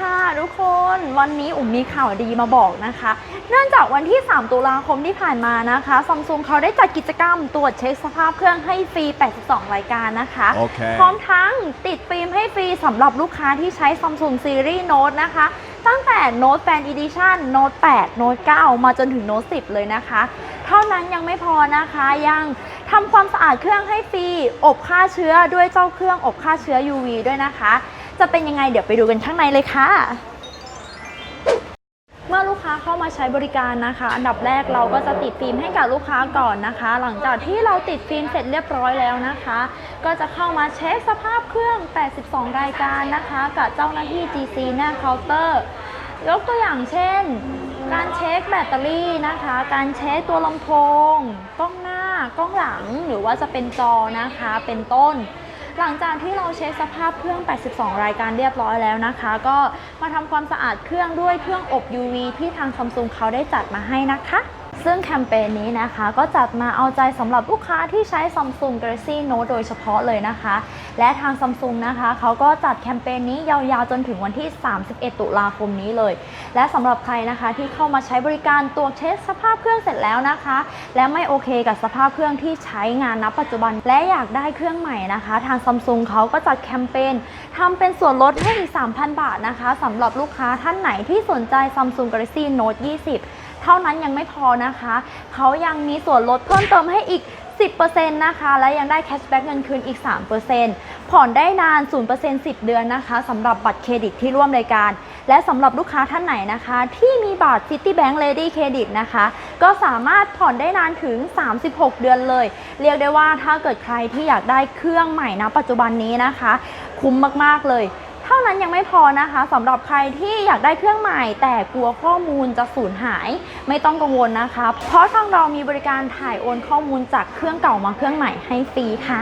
ค่ะทุกคนวันนี้อุ๋มมีข่าวดีมาบอกนะคะ เนื่องจากวันที่ 3 ตุลาคมที่ผ่านมานะคะซัมซุงเขาได้จัดกิจกรรมตรวจเช็คสภาพเครื่องให้ฟรี 82 รายการนะคะโอเคพร้อมทั้งติดฟิล์มให้ฟรีสำหรับลูกค้าที่ใช้ Samsung Series Note นะคะ ตั้งแต่ Note Fan Edition Note 8 Note 9มาจนถึง Note 10 เลยนะคะ เท่านั้นยังไม่พอนะคะยังทำความสะอาดเครื่องให้ฟรี อบฆ่าเชื้อด้วยเจ้าเครื่องอบฆ่าเชื้อ UV ด้วยนะคะ จะเป็นยังไงเดี๋ยวไปดูกันข้างในเลยค่ะ เมื่อลูกค้าเข้ามาใช้บริการนะคะ อันดับแรกเราก็จะติดฟิล์มให้กับลูกค้าก่อนนะคะ หลังจากที่เราติดฟิล์มเสร็จเรียบร้อยแล้วนะคะ ก็จะเข้ามาเช็คสภาพเครื่อง 82 รายการนะคะ กับเจ้าหน้าที่ GC หน้าเคาน์เตอร์ยกตัวอย่างเช่น การเช็คแบตเตอรี่นะคะ การเช็คตัวลำโพงกล้องหน้ากล้องหลังหรือว่าจะเป็นจอนะคะเป็นต้น หลังจากที่เราเช็คสภาพเครื่อง 82 รายการเรียบร้อยแล้วนะคะ ก็มาทำความสะอาดเครื่องด้วยเครื่องอบ UV ที่ทางซัมซุงเขาได้จัดมาให้นะคะ ซึ่งแคมเปญนี้นะคะก็จัดมาเอาใจสำหรับลูกค้าที่ใช้ Samsung Galaxy Note โดยเฉพาะเลยนะคะ และทางซัมซุงนะคะเขาก็จัดแคมเปญนี้ยาวๆจนถึงวันที่ 31 ตุลาคมนี้เลย และสำหรับใครนะคะที่เข้ามาใช้บริการตรวจเช็คสภาพเครื่องเสร็จแล้วนะคะ และไม่โอเคกับสภาพเครื่องที่ใช้งานณปัจจุบัน และอยากได้เครื่องใหม่นะคะ ทางซัมซุงเขาก็จัดแคมเปญทำเป็นส่วนลดให้อีก 3,000 บาทนะคะสำหรับลูกค้าท่านไหนที่สนใจ Samsung Galaxy Note 20 เท่านั้นยังไม่พอนะคะ เขายังมีส่วนลดเพิ่มเติมให้อีก 10%นะคะ และยังได้แคชแบ็กเงินคืนอีก 3%ผ่อนได้นาน 0% 10 เดือนนะคะสำหรับบัตรเครดิตที่ร่วมรายการ และสำหรับลูกค้าท่านไหนนะคะ ที่มีบัตร Citibank Lady Credit นะคะ ก็สามารถผ่อนได้นานถึง 36 เดือนเลย เรียกได้ว่าถ้าเกิดใครที่อยากได้เครื่องใหม่นะปัจจุบันนี้นะคะ คุ้มมากๆเลย ท่านั้นยังไม่พอนะคะสำหรับใครที่อยากได้เครื่องใหม่ แต่กลัวข้อมูลจะสูญหายไม่ต้องกังวลนะคะ เพราะทางเรามีบริการถ่ายโอนข้อมูลจากเครื่องเก่ามาเครื่องใหม่ให้ฟรีค่ะ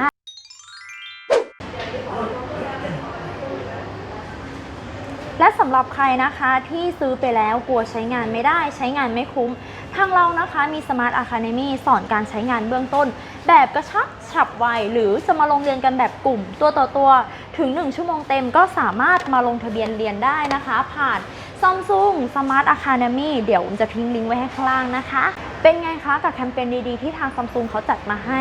และสำหรับใครนะคะที่ซื้อไปแล้วกลัวใช้งานไม่ได้ใช้งานไม่คุ้ม ทางเรานะคะมี Smart Academy สอนการใช้งานเบื้องต้น แบบกระชับฉับไว หรือจะมาลงเรียนกันแบบกลุ่มตัวต่อตัว ถึง 1 ชั่วโมงเต็มก็สามารถมาลงทะเบียนเรียนได้นะคะ ผ่าน Samsung Smart Academy เดี๋ยวผมจะทิ้งลิงก์ไว้ให้ข้างล่างนะคะ เป็นไงคะกับแคมเปญดีๆที่ทาง Samsung เขาจัดมาให้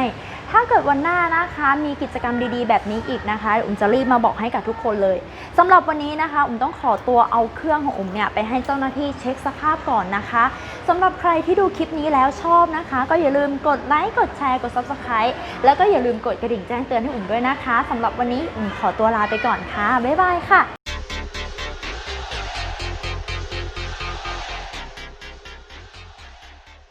ถ้าเกิดวันหน้านะคะมีกิจกรรมดีๆ แบบนี้อีกนะคะอุ๋มจะรีบมาบอกให้กับทุกคนเลยสำหรับวันนี้นะคะอุ๋มต้องขอตัวเอาเครื่องของอุ๋มเนี่ยไปให้เจ้าหน้าที่เช็คสภาพก่อนนะคะสำหรับใครที่ดูคลิปนี้แล้วชอบนะคะ ก็อย่าลืมกดไลค์กดแชร์กด Subscribe แล้วก็อย่าลืมกดกระดิ่งแจ้งเตือนให้อุ๋มด้วยนะคะสำหรับวันนี้อุ๋มขอตัวลาไปก่อนค่ะบ๊ายบายค่ะ